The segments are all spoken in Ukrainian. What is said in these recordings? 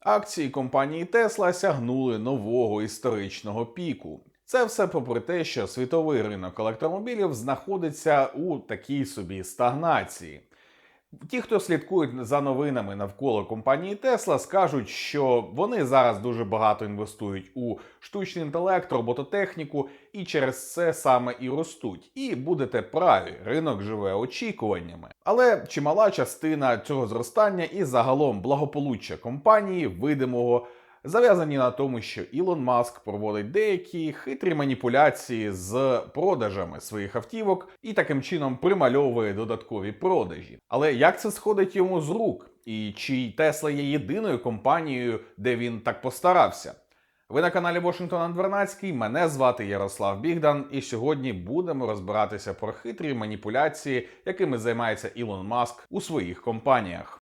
Акції компанії Тесла сягнули нового історичного піку. Це все попри те, що світовий ринок електромобілів знаходиться у такій собі стагнації. Ті, хто слідкують за новинами навколо компанії Tesla, скажуть, що вони зараз дуже багато інвестують у штучний інтелект, робототехніку, і через це саме і ростуть. І будете праві, ринок живе очікуваннями. Але чимала частина цього зростання і загалом благополуччя компанії видимого зав'язані на тому, що Ілон Маск проводить деякі хитрі маніпуляції з продажами своїх автівок і таким чином примальовує додаткові продажі. Але як це сходить йому з рук? І чи Тесла є єдиною компанією, де він так постарався? Ви на каналі Washington Вернацький. Мене звати Ярослав Бігдан, і сьогодні будемо розбиратися про хитрі маніпуляції, якими займається Ілон Маск у своїх компаніях.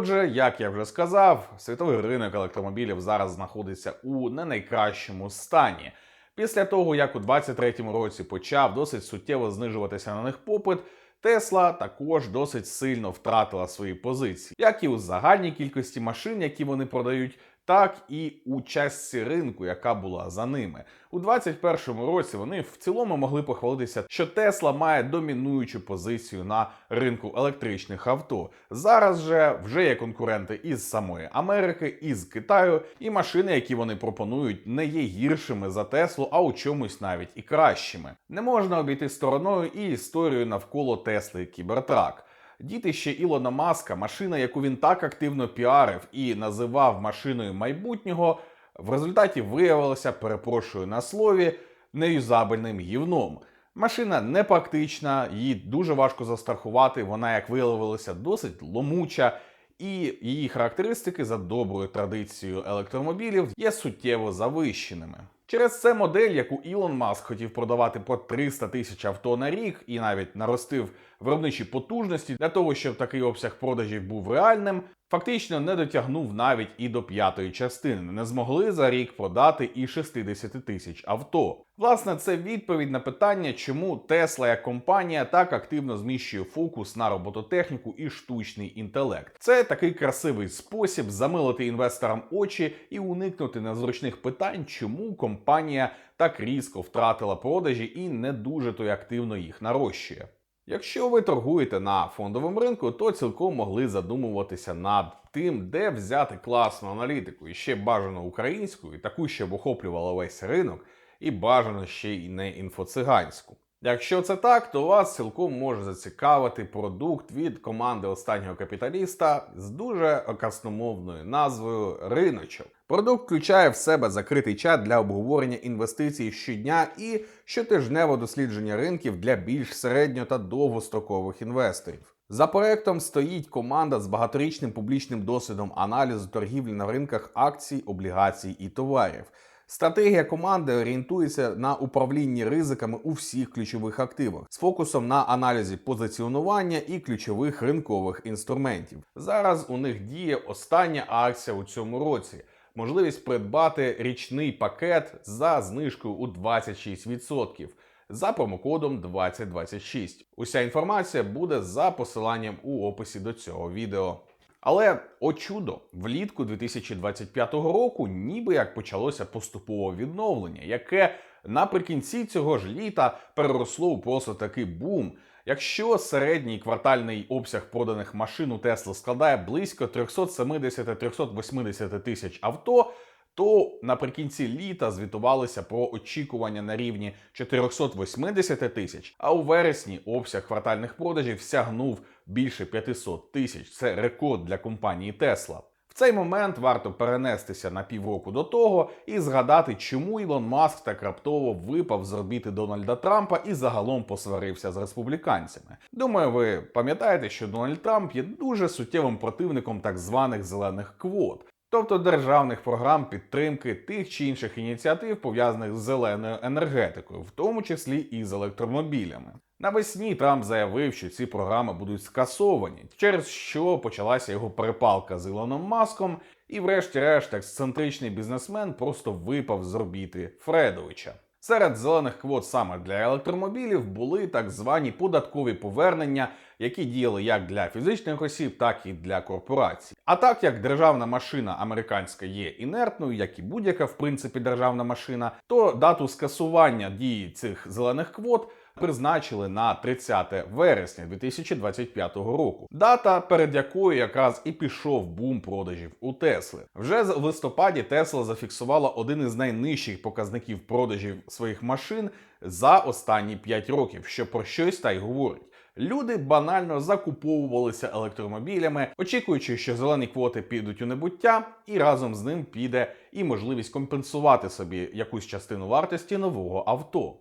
Отже, як я вже сказав, світовий ринок електромобілів зараз знаходиться у не найкращому стані. Після того, як у 2023 році почав досить суттєво знижуватися на них попит, Тесла також досить сильно втратила свої позиції, як і у загальній кількості машин, які вони продають, так і у частці ринку, яка була за ними. У 2021 році вони в цілому могли похвалитися, що Тесла має домінуючу позицію на ринку електричних авто. Зараз же вже є конкуренти із самої Америки, із Китаю, і машини, які вони пропонують, не є гіршими за Теслу, а у чомусь навіть і кращими. Не можна обійти стороною і історію навколо Тесли Кібертрак. Дітище Ілона Маска, машина, яку він так активно піарив і називав машиною майбутнього, в результаті виявилася, перепрошую на слові, неюзабельним гівном. Машина непрактична, її дуже важко застрахувати. Вона, як виявилося, досить ломуча, і її характеристики за доброю традицією електромобілів є суттєво завищеними. Через це модель, яку Ілон Маск хотів продавати по 300 тисяч авто на рік, і навіть наростив виробничі потужності для того, щоб такий обсяг продажів був реальним, фактично не дотягнув навіть і до п'ятої частини. Не змогли за рік продати і 60 тисяч авто. Власне, це відповідь на питання, чому Тесла як компанія так активно зміщує фокус на робототехніку і штучний інтелект. Це такий красивий спосіб замилити інвесторам очі і уникнути незручних питань, чому компанія так різко втратила продажі і не дуже то активно їх нарощує. Якщо ви торгуєте на фондовому ринку, то цілком могли задумуватися над тим, де взяти класну аналітику і ще бажано українську, і таку, щоб охоплювала весь ринок, і бажано ще й не інфоциганську. Якщо це так, то вас цілком може зацікавити продукт від команди останнього капіталіста з дуже красномовною назвою Риночок. Продукт включає в себе закритий чат для обговорення інвестицій щодня і щотижневе дослідження ринків для більш середньо та довгострокових інвесторів. За проектом стоїть команда з багаторічним публічним досвідом аналізу торгівлі на ринках акцій, облігацій і товарів. Стратегія команди орієнтується на управлінні ризиками у всіх ключових активах з фокусом на аналізі позиціонування і ключових ринкових інструментів. Зараз у них діє остання акція у цьому році. Можливість придбати річний пакет за знижкою у 26% за промокодом 2026. Уся інформація буде за посиланням у описі до цього відео. Але о чудо, влітку 2025 року ніби як почалося поступове відновлення, яке наприкінці цього ж літа переросло у просто такий бум. Якщо середній квартальний обсяг проданих машин у Tesla складає близько 370-380 тисяч авто, то наприкінці літа звітувалися про очікування на рівні 480 тисяч, а у вересні обсяг квартальних продажів сягнув більше 500 тисяч. Це рекорд для компанії Tesla. Цей момент варто перенестися на півроку до того і згадати, чому Ілон Маск так раптово випав з орбіти Дональда Трампа і загалом посварився з республіканцями. Думаю, ви пам'ятаєте, що Дональд Трамп є дуже суттєвим противником так званих зелених квот. Тобто державних програм підтримки тих чи інших ініціатив, пов'язаних з зеленою енергетикою, в тому числі і з електромобілями. Навесні Трамп заявив, що ці програми будуть скасовані, через що почалася його перепалка з Ілоном Маском, і, врешті-решт, ексцентричний бізнесмен просто випав з орбіти Фредовича. Серед зелених квот саме для електромобілів були так звані податкові повернення які діяли як для фізичних осіб, так і для корпорацій. А так як державна машина американська є інертною, як і будь-яка в принципі державна машина, то дату скасування дії цих зелених квот призначили на 30 вересня 2025 року. Дата, перед якою якраз і пішов бум продажів у Тесли. Вже в листопаді Тесла зафіксувала один із найнижчих показників продажів своїх машин за останні 5 років, що про щось та й говорить. Люди банально закуповувалися електромобілями, очікуючи, що зелені квоти підуть у небуття, і разом з ним піде і можливість компенсувати собі якусь частину вартості нового авто.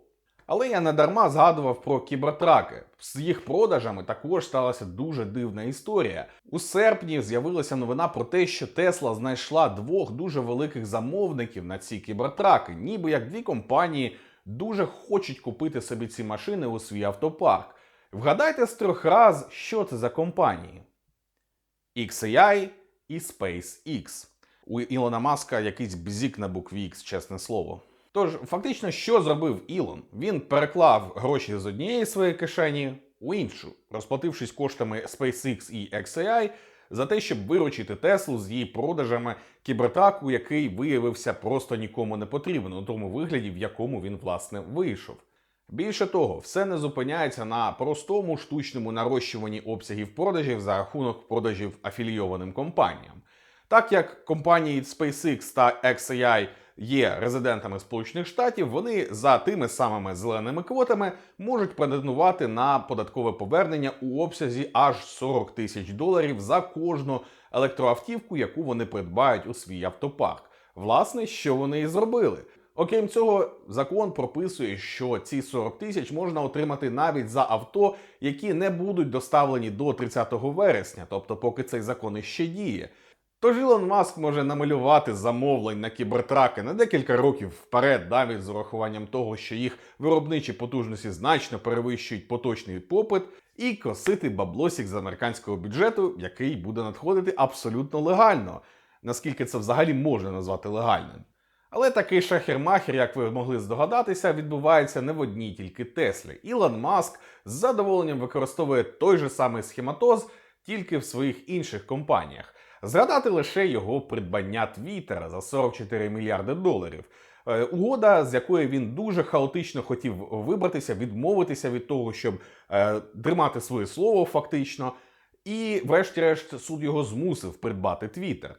Але я не дарма згадував про кібертраки. З їх продажами також сталася дуже дивна історія. У серпні з'явилася новина про те, що Тесла знайшла двох дуже великих замовників на ці кібертраки, ніби як дві компанії дуже хочуть купити собі ці машини у свій автопарк. Вгадайте з трьох раз, що це за компанії: XAI і SpaceX. У Ілона Маска якийсь бзік на букві X, чесне слово. Тож, фактично, що зробив Ілон? Він переклав гроші з однієї своєї кишені у іншу, розплатившись коштами SpaceX і XAI за те, щоб виручити Теслу з її продажами кібертраку, який виявився просто нікому не потрібен у тому вигляді, в якому він власне вийшов. Більше того, все не зупиняється на простому штучному нарощуванні обсягів продажів за рахунок продажів афілійованим компаніям. Так як компанії SpaceX та XAI є резидентами Сполучених Штатів, вони за тими самими зеленими квотами можуть претендувати на податкове повернення у обсязі аж 40 тисяч доларів за кожну електроавтівку, яку вони придбають у свій автопарк. Власне, що вони і зробили. Окрім цього, закон прописує, що ці 40 тисяч можна отримати навіть за авто, які не будуть доставлені до 30 вересня, тобто поки цей закон іще діє. Тож Ілон Маск може намалювати замовлень на кібертраки на декілька років вперед, навіть з урахуванням того, що їх виробничі потужності значно перевищують поточний попит, і косити баблосік з американського бюджету, який буде надходити абсолютно легально, наскільки це взагалі можна назвати легальним. Але такий шахер-махер, як ви могли здогадатися, відбувається не в одній тільки Теслі. Ілон Маск з задоволенням використовує той же самий схематоз тільки в своїх інших компаніях. Згадати лише його придбання Твіттера за 44 мільярди доларів. Е, Угода, з якої він дуже хаотично хотів вибратися, відмовитися від того, щоб е, тримати своє слово фактично. І, врешті-решт, суд його змусив придбати Твіттер.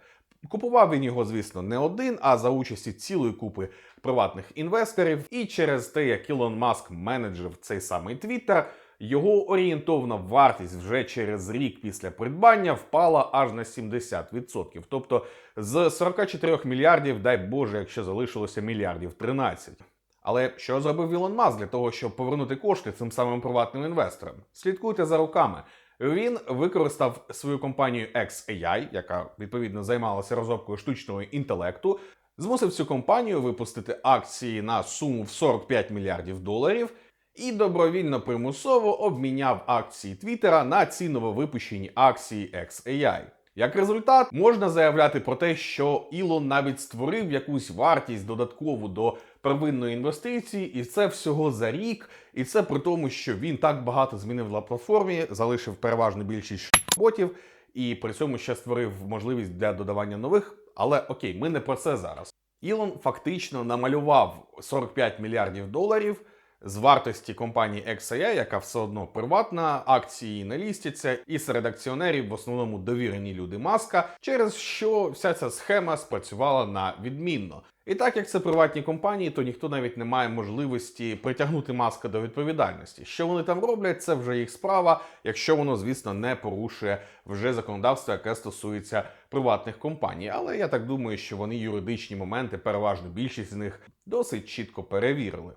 Купував він його, звісно, не один, а за участі цілої купи приватних інвесторів. І через те, як Ілон Маск менеджер цей самий Твіттер, його орієнтовна вартість вже через рік після придбання впала аж на 70%. Тобто з 44 мільярдів, дай Боже, якщо залишилося мільярдів 13. Але що зробив Ілон Маск для того, щоб повернути кошти цим самим приватним інвесторам? Слідкуйте за руками. Він використав свою компанію XAI, яка відповідно займалася розробкою штучного інтелекту, змусив цю компанію випустити акції на суму в 45 мільярдів доларів і добровільно примусово обміняв акції Твіттера на ці нововипущені акції XAI. Як результат, можна заявляти про те, що Ілон навіть створив якусь вартість додаткову до первинної інвестиції, і це всього за рік. І це при тому, що він так багато змінив на платформі, залишив переважну більшість ботів, і при цьому ще створив можливість для додавання нових. Але окей, ми не про це зараз. Ілон фактично намалював 45 мільярдів доларів з вартості компанії XAI, яка все одно приватна, акції не лістяться, і серед акціонерів в основному довірені люди маска, через що вся ця схема спрацювала на відмінно. І так як це приватні компанії, то ніхто навіть не має можливості притягнути маска до відповідальності. Що вони там роблять, це вже їх справа, якщо воно, звісно, не порушує вже законодавство, яке стосується приватних компаній. Але я так думаю, що вони юридичні моменти, переважно більшість з них, досить чітко перевірили.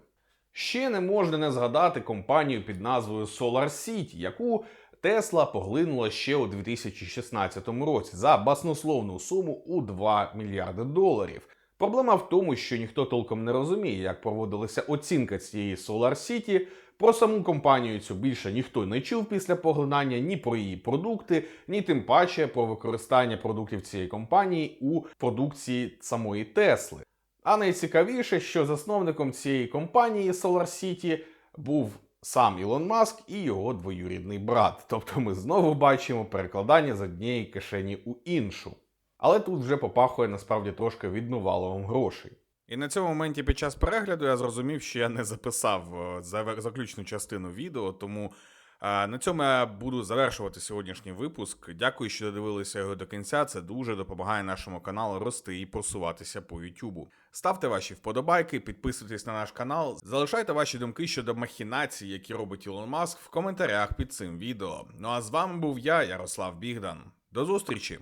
Ще не можна не згадати компанію під назвою Solar City, яку Тесла поглинула ще у 2016 році за баснословну суму у 2 мільярди доларів. Проблема в тому, що ніхто толком не розуміє, як проводилася оцінка цієї Solar City. Про саму компанію цю більше ніхто не чув після поглинання ні про її продукти, ні тим паче про використання продуктів цієї компанії у продукції самої Тесли. А найцікавіше, що засновником цієї компанії Solar City був сам Ілон Маск і його двоюрідний брат. Тобто ми знову бачимо перекладання з однієї кишені у іншу. Але тут вже попахує насправді трошки відмиваловим грошей. І на цьому моменті під час перегляду я зрозумів, що я не записав е, заключну частину відео, тому на цьому я буду завершувати сьогоднішній випуск. Дякую, що додивилися його до кінця. Це дуже допомагає нашому каналу рости і просуватися по Ютубу. Ставте ваші вподобайки, підписуйтесь на наш канал, залишайте ваші думки щодо махінацій, які робить Ілон Маск, в коментарях під цим відео. Ну а з вами був я, Ярослав Бігдан. До зустрічі!